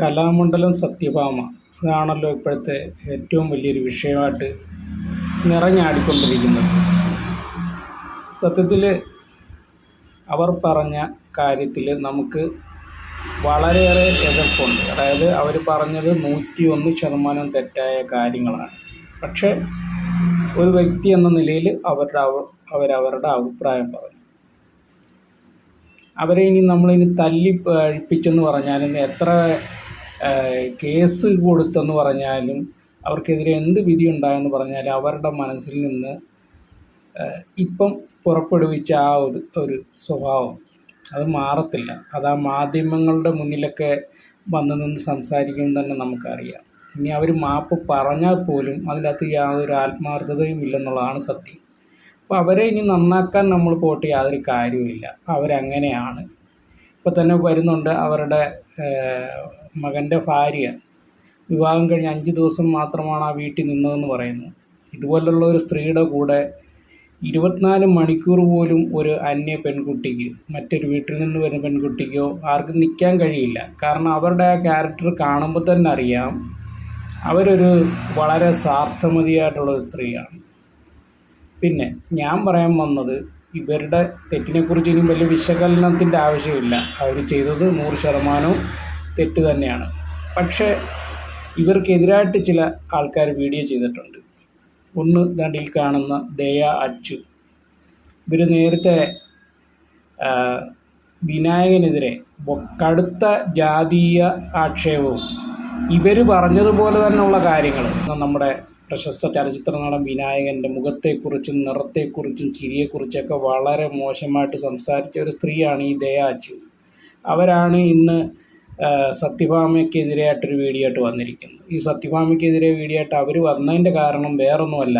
കലാമണ്ഡലം സത്യഭാമ. ഇതാണല്ലോ ഇപ്പോഴത്തെ ഏറ്റവും വലിയൊരു വിഷയമായിട്ട് നിറഞ്ഞാടിക്കൊണ്ടിരിക്കുന്നത്. സത്യത്തിൽ അവർ പറഞ്ഞ കാര്യത്തിൽ നമുക്ക് വളരെയേറെ എതിർപ്പുണ്ട്. അതായത് അവർ പറഞ്ഞത് നൂറ്റി ഒന്ന് ശതമാനം തെറ്റായ കാര്യങ്ങളാണ്. പക്ഷേ ഒരു വ്യക്തി എന്ന നിലയിൽ അവരുടെ അവ- അവരവരുടെ അഭിപ്രായം പറഞ്ഞു. അവരെ ഇനി നമ്മളിനി തല്ലി പഴിപ്പിച്ചെന്ന് പറഞ്ഞാലും എത്ര കേസ് കൊടുത്തെന്ന് പറഞ്ഞാലും അവർക്കെതിരെ എന്ത് വിധി ഉണ്ടായെന്ന് പറഞ്ഞാലും അവരുടെ മനസ്സിൽ നിന്ന് ഇപ്പം പുറപ്പെടുവിച്ച ആ ഒരു ഒരു സ്വഭാവം അത് മാറത്തില്ല. അത് ആ മാധ്യമങ്ങളുടെ മുന്നിലൊക്കെ വന്നു നിന്ന് സംസാരിക്കും തന്നെ നമുക്കറിയാം. ഇനി അവർ മാപ്പ് പറഞ്ഞാൽ പോലും അതിനകത്ത് യാതൊരു ആത്മാർത്ഥതയും ഇല്ലെന്നുള്ളതാണ് സത്യം. അപ്പോൾ അവരെ ഇനി നന്നാക്കാൻ നമ്മൾ പോട്ട് യാതൊരു കാര്യവുമില്ല. അവരങ്ങനെയാണ്. ഇപ്പോൾ തന്നെ വരുന്നുണ്ട് അവരുടെ മകന്റെ ഭാര്യ വിവാഹം കഴിഞ്ഞ് അഞ്ച് ദിവസം മാത്രമാണ് ആ വീട്ടിൽ നിന്നതെന്ന് പറയുന്നു. ഇതുപോലുള്ള ഒരു സ്ത്രീയുടെ കൂടെ ഇരുപത്തിനാല് മണിക്കൂർ പോലും ഒരു അന്യ പെൺകുട്ടിക്ക് മറ്റൊരു വീട്ടിൽ നിന്ന് വരുന്ന പെൺകുട്ടിക്കോ ആർക്കും നിൽക്കാൻ കഴിയില്ല. കാരണം അവരുടെ ആ ക്യാരക്ടർ കാണുമ്പോൾ തന്നെ അറിയാം അവരൊരു വളരെ സ്വാർത്ഥമതിയായിട്ടുള്ള ഒരു സ്ത്രീയാണ്. പിന്നെ ഞാൻ പറയാൻ വന്നത് ഇവരുടെ തെറ്റിനെക്കുറിച്ച് ഇനി വലിയ വിശകലനത്തിന്റെ ആവശ്യമില്ല. അവർ ചെയ്തത് നൂറ് ശതമാനവും തെറ്റ് തന്നെയാണ്. പക്ഷേ ഇവർക്കെതിരായിട്ട് ചില ആൾക്കാർ വീഡിയോ ചെയ്തിട്ടുണ്ട്. ഒന്ന് ദാണ്ട് ഈ കാണുന്ന ദയ അച്ചു. ഇവർ നേരത്തെ വിനായകനെതിരെ കടുത്ത ജാതീയ ആക്ഷേപവും ഇവർ പറഞ്ഞതുപോലെ തന്നെയുള്ള കാര്യങ്ങൾ നമ്മുടെ പ്രശസ്ത ചലച്ചിത്ര നടൻ വിനായകന്റെ മുഖത്തെക്കുറിച്ചും നിറത്തെക്കുറിച്ചും ചിരിയെക്കുറിച്ചൊക്കെ വളരെ മോശമായിട്ട് സംസാരിച്ച ഒരു സ്ത്രീയാണ് ഈ ദയ അച്ചു. അവരാണ് ഇന്ന് സത്യഭാമയ്ക്കെതിരെയായിട്ടൊരു വീഡിയോ ആയിട്ട് വന്നിരിക്കുന്നു. ഈ സത്യഭാമയ്ക്കെതിരെ വീഡിയോ ആയിട്ട് അവർ വന്നതിന്റെ കാരണം വേറൊന്നുമല്ല.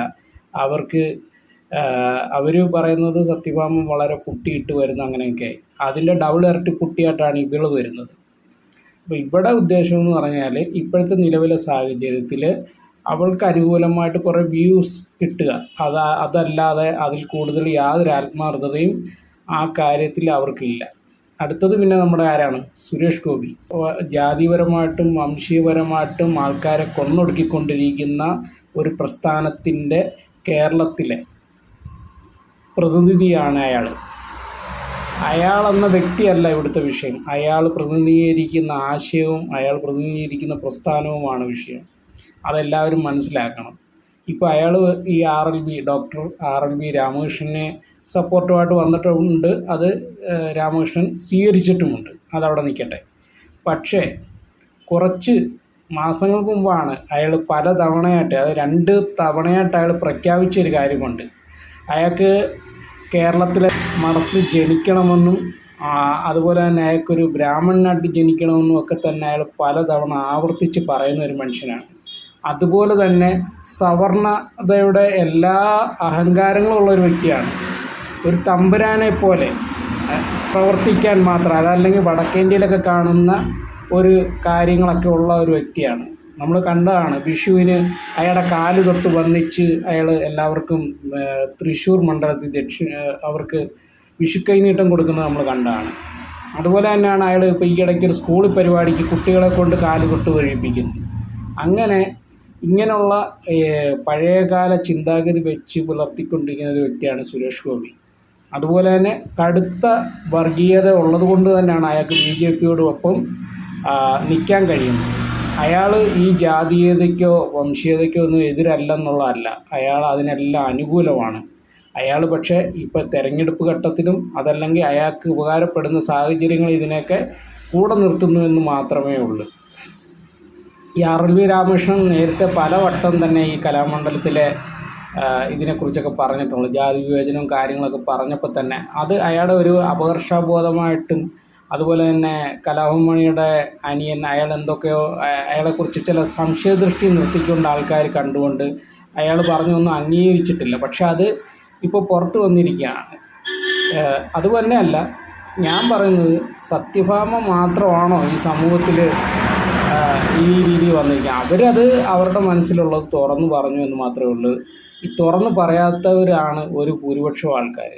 അവർക്ക് അവർ പറയുന്നത് സത്യഭാമ വളരെ കുട്ടിയിട്ട് വരുന്ന അങ്ങനെയൊക്കെ. അതിന്റെ ഡബിൾ ഇരട്ടി കുട്ടിയായിട്ടാണ് ഇവൾ വരുന്നത്. അപ്പോൾ ഇവിടെ ഉദ്ദേശം എന്ന് പറഞ്ഞാൽ ഇപ്പോഴത്തെ നിലവിലെ സാഹചര്യത്തിൽ അവൾക്ക് അനുകൂലമായിട്ട് കുറേ വ്യൂസ് കിട്ടുക. അത് അതല്ലാതെ അതിൽ കൂടുതൽ യാതൊരു ആത്മാർത്ഥതയും ആ കാര്യത്തിൽ അവർക്കില്ല. അടുത്തത് പിന്നെ നമ്മുടെ ആരാണ്? സുരേഷ് ഗോപി. ജാതിപരമായിട്ടും വംശീയപരമായിട്ടും ആൾക്കാരെ കൊന്നൊടുക്കിക്കൊണ്ടിരിക്കുന്ന ഒരു പ്രസ്ഥാനത്തിന്റെ കേരളത്തിലെ പ്രതിനിധിയാണ് അയാൾ അയാൾ എന്ന വ്യക്തിയല്ല ഇവിടുത്തെ വിഷയം. അയാൾ പ്രതിനിധീകരിക്കുന്ന ആശയവും അയാൾ പ്രതിനിധീകരിക്കുന്ന പ്രസ്ഥാനവുമാണ് വിഷയം. അതെല്ലാവരും മനസ്സിലാക്കണം. ഇപ്പോൾ അയാൾ ഈ R L B doctor R L B രാമകൃഷ്ണനെ സപ്പോർട്ടുമായിട്ട് വന്നിട്ടുണ്ട്. അത് രാമകൃഷ്ണൻ സ്വീകരിച്ചിട്ടുമുണ്ട്. അതവിടെ നിൽക്കട്ടെ. പക്ഷേ കുറച്ച് മാസങ്ങൾക്ക് മുമ്പാണ് അയാൾ പല തവണയായിട്ട് അത് രണ്ട് തവണയായിട്ട് അയാൾ പ്രഖ്യാപിച്ച ഒരു കാര്യമുണ്ട്. അയാൾക്ക് കേരളത്തിലെ മറത്ത് ജനിക്കണമെന്നും അതുപോലെ തന്നെ അയാൾക്കൊരു ബ്രാഹ്മണനായിട്ട് ജനിക്കണമെന്നും ഒക്കെ തന്നെ അയാൾ പലതവണ ആവർത്തിച്ച് പറയുന്ന ഒരു മനുഷ്യനാണ്. അതുപോലെ തന്നെ സവർണതയുടെ എല്ലാ അഹങ്കാരങ്ങളും ഉള്ള ഒരു വ്യക്തിയാണ്. ഒരു തമ്പുരാനെ പോലെ പ്രവർത്തിക്കാൻ മാത്രം അതല്ലെങ്കിൽ വടക്കേന്ത്യയിലൊക്കെ കാണുന്ന ഒരു കാര്യങ്ങളൊക്കെ ഉള്ള ഒരു വ്യക്തിയാണ്. നമ്മൾ കണ്ടതാണ് വിഷുവിന് അയാളുടെ കാൽ തൊട്ട് വന്നിച്ച് അയാൾ എല്ലാവർക്കും തൃശ്ശൂർ മണ്ഡലത്തിൽ ദക്ഷി അവർക്ക് വിഷു കൈനീട്ടം കൊടുക്കുന്നത് നമ്മൾ കണ്ടതാണ്. അതുപോലെ തന്നെയാണ് അയാൾ ഇപ്പോൾ ഈ ഇടയ്ക്ക് ഒരു സ്കൂൾ പരിപാടിക്ക് കുട്ടികളെ കൊണ്ട് കാൽ തൊട്ട് കഴിപ്പിക്കുന്നത് അങ്ങനെ ഇങ്ങനെയുള്ള പഴയകാല ചിന്താഗതി വെച്ച് പുലർത്തിക്കൊണ്ടിരിക്കുന്ന ഒരു വ്യക്തിയാണ് സുരേഷ് ഗോപി. അതുപോലെ തന്നെ കടുത്ത വർഗീയത ഉള്ളത് കൊണ്ട് തന്നെയാണ് അയാൾക്ക് ബി ജെ പിയോടൊപ്പം നിൽക്കാൻ കഴിയുന്നത്. അയാൾ ഈ ജാതീയതയ്ക്കോ വംശീയതയ്ക്കോ ഒന്നും എതിരല്ലെന്നുള്ളതല്ല. അയാൾ അതിനെല്ലാം അനുകൂലമാണ്. അയാൾ പക്ഷേ ഇപ്പോൾ തെരഞ്ഞെടുപ്പ് ഘട്ടത്തിലും അതല്ലെങ്കിൽ അയാൾക്ക് ഉപകാരപ്പെടുന്ന സാഹചര്യങ്ങൾ ഇതിനെയൊക്കെ കൂടെ നിർത്തുന്നു എന്ന് മാത്രമേ ഉള്ളൂ. ഈ ആർ എൽ വി രാമകൃഷ്ണൻ നേരത്തെ പലവട്ടം തന്നെ ഈ കലാമണ്ഡലത്തിലെ ഇതിനെക്കുറിച്ചൊക്കെ പറഞ്ഞിട്ടുള്ളൂ ജാതി വിവേചനവും കാര്യങ്ങളൊക്കെ പറഞ്ഞപ്പോൾ തന്നെ അത് അയാളുടെ ഒരു അപകർഷബോധമായിട്ടും അതുപോലെ തന്നെ കലാഭമണിയുടെ അനിയൻ അയാൾ എന്തൊക്കെയോ അയ- അയാളെക്കുറിച്ച് ചില സംശയദൃഷ്ടി നിർത്തിക്കൊണ്ട് ആൾക്കാർ കണ്ടുകൊണ്ട് അയാൾ പറഞ്ഞൊന്നും അംഗീകരിച്ചിട്ടില്ല. പക്ഷെ അത് ഇപ്പോൾ പുറത്തു വന്നിരിക്കുകയാണ്. അതുപോലെ അല്ല ഞാൻ പറയുന്നത് സത്യഭാമ മാത്രമാണോ ഈ സമൂഹത്തിൽ ഈ രീതി വന്നിരിക്കുക അവരത് അവരുടെ മനസ്സിലുള്ളത് തുറന്നു പറഞ്ഞു എന്ന് മാത്രമേ ഉള്ളൂ. ഈ തുറന്നു പറയാത്തവരാണ് ഒരു ഭൂരിപക്ഷം ആൾക്കാർ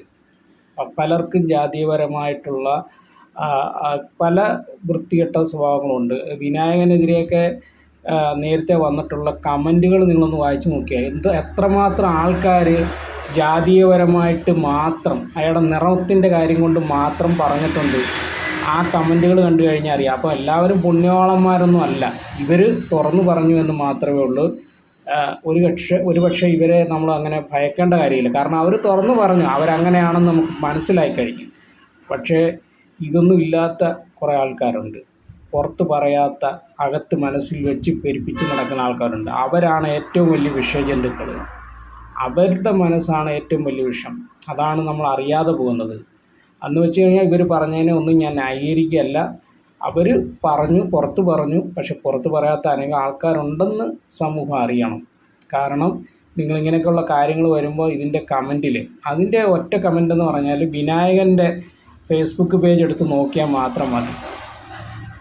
പലർക്കും ജാതീയപരമായിട്ടുള്ള പല വൃത്തികെട്ട സ്വഭാവങ്ങളുണ്ട്. വിനായകനെതിരെയൊക്കെ നേരത്തെ വന്നിട്ടുള്ള കമന്റുകൾ നിങ്ങളൊന്ന് വായിച്ചു നോക്കിയാൽ എന്ത് എത്രമാത്രം ആൾക്കാർ ജാതീയപരമായിട്ട് മാത്രം അയാളുടെ നിറത്തിന്റെ കാര്യം കൊണ്ട് മാത്രം പറഞ്ഞിട്ടുണ്ട്. ആ കമന്റുകൾ കണ്ടു കഴിഞ്ഞാൽ അറിയാം. അപ്പോൾ എല്ലാവരും പുണ്യവാളന്മാരൊന്നും അല്ല. ഇവർ തുറന്നു പറഞ്ഞു എന്ന് മാത്രമേ ഉള്ളൂ. ഒരു പക്ഷെ ഒരു പക്ഷേ ഇവരെ നമ്മൾ അങ്ങനെ ഭയക്കേണ്ട കാര്യമില്ല. കാരണം അവർ തുറന്നു പറഞ്ഞു അവരങ്ങനെയാണെന്ന് നമുക്ക് മനസ്സിലായി കഴിഞ്ഞു. പക്ഷേ ഇതൊന്നും ഇല്ലാത്ത കുറേ ആൾക്കാരുണ്ട്. പുറത്ത് പറയാത്ത അകത്ത് മനസ്സിൽ വെച്ച് പെരുപ്പിച്ച് നടക്കുന്ന ആൾക്കാരുണ്ട്. അവരാണ് ഏറ്റവും വലിയ വിഷജന്തുക്കൾ അവരുടെ മനസ്സാണ് ഏറ്റവും വലിയ വിഷം. അതാണ് നമ്മൾ അറിയാതെ പോകുന്നത്. അന്ന് വെച്ച് കഴിഞ്ഞാൽ ഇവർ പറഞ്ഞതിനെ ഒന്നും ഞാൻ ന്യായീകരിക്കുകയല്ല. അവർ പറഞ്ഞു പുറത്ത് പറഞ്ഞു. പക്ഷെ പുറത്ത് പറയാത്ത അനേകം ആൾക്കാരുണ്ടെന്ന് സമൂഹം അറിയണം. കാരണം നിങ്ങളിങ്ങനെയൊക്കെയുള്ള കാര്യങ്ങൾ വരുമ്പോൾ ഇതിന്റെ കമന്റിൽ അതിന്റെ ഒറ്റ കമന്റ് എന്ന് പറഞ്ഞാൽ വിനായകന്റെ ഫേസ്ബുക്ക് പേജ് എടുത്ത് നോക്കിയാൽ മാത്രം മതി.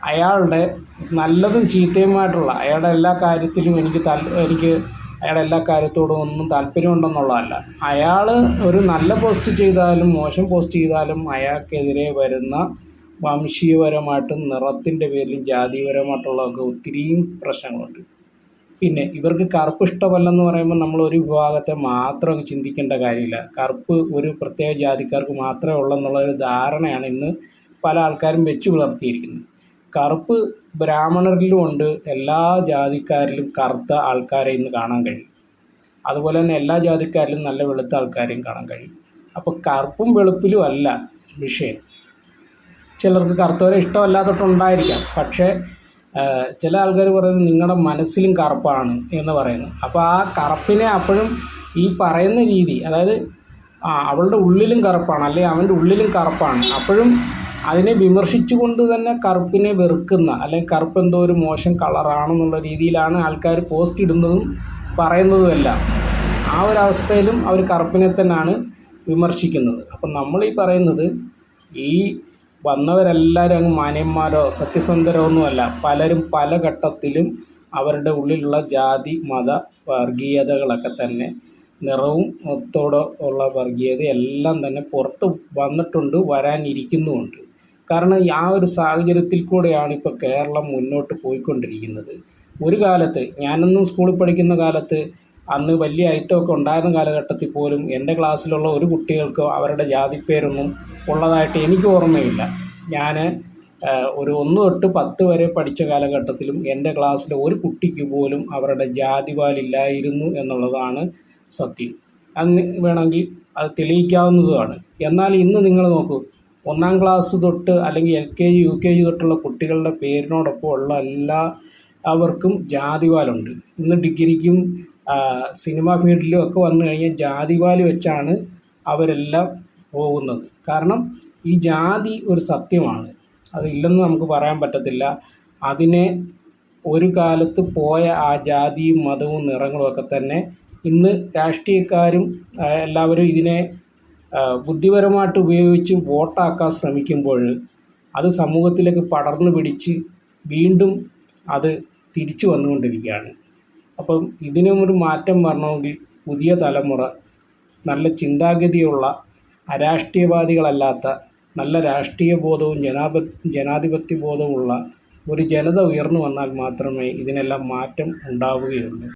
അയാളുടെ നല്ലതും ചീത്തയുമായിട്ടുള്ള അയാളുടെ എല്ലാ കാര്യത്തിലും എനിക്ക് തൽ എനിക്ക് അയാളുടെ എല്ലാ കാര്യത്തോടും ഒന്നും താല്പര്യമുണ്ടെന്നുള്ളതല്ല. അയാൾ ഒരു നല്ല പോസ്റ്റ് ചെയ്താലും മോശം പോസ്റ്റ് ചെയ്താലും അയാൾക്കെതിരെ വരുന്ന വംശീയപരമായിട്ടും നിറത്തിന്റെ പേരിലും ജാതിപരമായിട്ടുള്ളതൊക്കെ ഒത്തിരിയും പ്രശ്നങ്ങളുണ്ട്. പിന്നെ ഇവർക്ക് കറുപ്പ് ഇഷ്ടമല്ലെന്ന് പറയുമ്പോൾ നമ്മൾ ഒരു വിഭാഗത്തെ മാത്രം ചിന്തിക്കേണ്ട കാര്യമില്ല. കറുപ്പ് ഒരു പ്രത്യേക ജാതിക്കാർക്ക് മാത്രമേ ഉള്ളെന്നുള്ള ഒരു ധാരണയാണ് ഇന്ന് പല ആൾക്കാരും വെച്ച് പുലർത്തിയിരിക്കുന്നത്. കറുപ്പ് ബ്രാഹ്മണരിലും ഉണ്ട്. എല്ലാ ജാതിക്കാരിലും കറുത്ത ആൾക്കാരെ ഇന്ന് കാണാൻ കഴിയും. അതുപോലെ തന്നെ എല്ലാ ജാതിക്കാരിലും നല്ല വെളുത്ത ആൾക്കാരെയും കാണാൻ കഴിയും. അപ്പോൾ കറുപ്പും വെളുപ്പിലും അല്ല വിഷയം. ചിലർക്ക് കറുത്തവരെ ഇഷ്ടമല്ലാത്തിട്ടുണ്ടായിരിക്കാം. പക്ഷേ ചില ആൾക്കാർ പറയുന്നത് നിങ്ങളുടെ മനസ്സിലും കറുപ്പാണ് എന്ന് പറയുന്നു. അപ്പോൾ ആ കറുപ്പിനെ അപ്പോഴും ഈ പറയുന്ന രീതി അതായത് ആ അവളുടെ ഉള്ളിലും കറുപ്പാണ് അല്ലെങ്കിൽ അവന്റെ ഉള്ളിലും കറുപ്പാണ് അപ്പോഴും അതിനെ വിമർശിച്ചുകൊണ്ട് തന്നെ കറുപ്പിനെ വെറുക്കുന്ന അല്ലെങ്കിൽ കറുപ്പ് എന്തോ ഒരു മോശം കളറാണെന്നുള്ള രീതിയിലാണ് ആൾക്കാർ പോസ്റ്റ് ഇടുന്നതും പറയുന്നതുമെല്ലാം ആ ഒരു അവസ്ഥയിലും അവർ കറുപ്പിനെ തന്നെയാണ് വിമർശിക്കുന്നത്. അപ്പം നമ്മൾ ഈ പറയുന്നത് ഈ വന്നവരെല്ലാവരും അങ്ങ് മാന്യന്മാരോ സത്യസന്ധരോ ഒന്നുമല്ല. പലരും പല ഘട്ടത്തിലും അവരുടെ ഉള്ളിലുള്ള ജാതി മത വർഗീയതകളൊക്കെ തന്നെ നിറവും മൊത്തോടെ ഉള്ള വർഗീയത എല്ലാം തന്നെ പുറത്ത് വന്നിട്ടുണ്ട് വരാനിരിക്കുന്നുമുണ്ട്. കാരണം ആ ഒരു സാഹചര്യത്തിൽ കൂടെയാണ് ഇപ്പോൾ കേരളം മുന്നോട്ട് പോയിക്കൊണ്ടിരിക്കുന്നത്. ഒരു കാലത്ത് ഞാനൊന്നും സ്കൂളിൽ പഠിക്കുന്ന കാലത്ത് അന്ന് വലിയ ഐറ്റമൊക്കെ ഉണ്ടായിരുന്ന കാലഘട്ടത്തിൽ പോലും എന്റെ ക്ലാസ്സിലുള്ള ഒരു കുട്ടികൾക്കോ അവരുടെ ജാതിപ്പേരൊന്നും ഉള്ളതായിട്ട് എനിക്ക് ഓർമ്മയില്ല. ഞാൻ ഒരു ഒന്ന് തൊട്ട് പത്ത് വരെ പഠിച്ച കാലഘട്ടത്തിലും എന്റെ ക്ലാസ്സിലെ ഒരു കുട്ടിക്ക് പോലും അവരുടെ ജാതി ജാതിപാലില്ലായിരുന്നു എന്നുള്ളതാണ് സത്യം. അന്ന് വേണമെങ്കിൽ അത് തെളിയിക്കാവുന്നതുമാണ് എന്നാൽ ഇന്ന് നിങ്ങൾ നോക്കൂ ഒന്നാം ക്ലാസ് തൊട്ട് അല്ലെങ്കിൽ L K G U K G തൊട്ടുള്ള കുട്ടികളുടെ പേരിനോടൊപ്പം ഉള്ള എല്ലാ അവർക്കും ജാതിപാലുണ്ട്. ഇന്ന് ഡിഗ്രിക്കും സിനിമ ഫീൽഡിലും ഒക്കെ വന്നു കഴിഞ്ഞാൽ ജാതിപാൽ വെച്ചാണ് അവരെല്ലാം പോകുന്നത്. കാരണം ഈ ജാതി ഒരു സത്യമാണ്. അതില്ലെന്ന് നമുക്ക് പറയാൻ പറ്റത്തില്ല. അതിനെ ഒരു കാലത്ത് പോയ ആ ജാതിയും മതവും നിറങ്ങളും ഒക്കെ തന്നെ ഇന്ന് രാഷ്ട്രീയക്കാരും എല്ലാവരും ഇതിനെ ബുദ്ധിപരമായിട്ട് ഉപയോഗിച്ച് വോട്ടാക്കാൻ ശ്രമിക്കുമ്പോൾ അത് സമൂഹത്തിലേക്ക് പടർന്നു പിടിച്ച് വീണ്ടും അത് തിരിച്ചു വന്നുകൊണ്ടിരിക്കുകയാണ്. അപ്പം ഇതിനും ഒരു മാറ്റം വരണമെങ്കിൽ പുതിയ തലമുറ നല്ല ചിന്താഗതിയുള്ള അരാഷ്ട്രീയവാദികളല്ലാത്ത നല്ല രാഷ്ട്രീയ ബോധവും ജനാപ ജനാധിപത്യ ബോധവുമുള്ള ഒരു ജനത ഉയർന്നു വന്നാൽ മാത്രമേ ഇതിനെല്ലാം മാറ്റം ഉണ്ടാവുകയുള്ളൂ.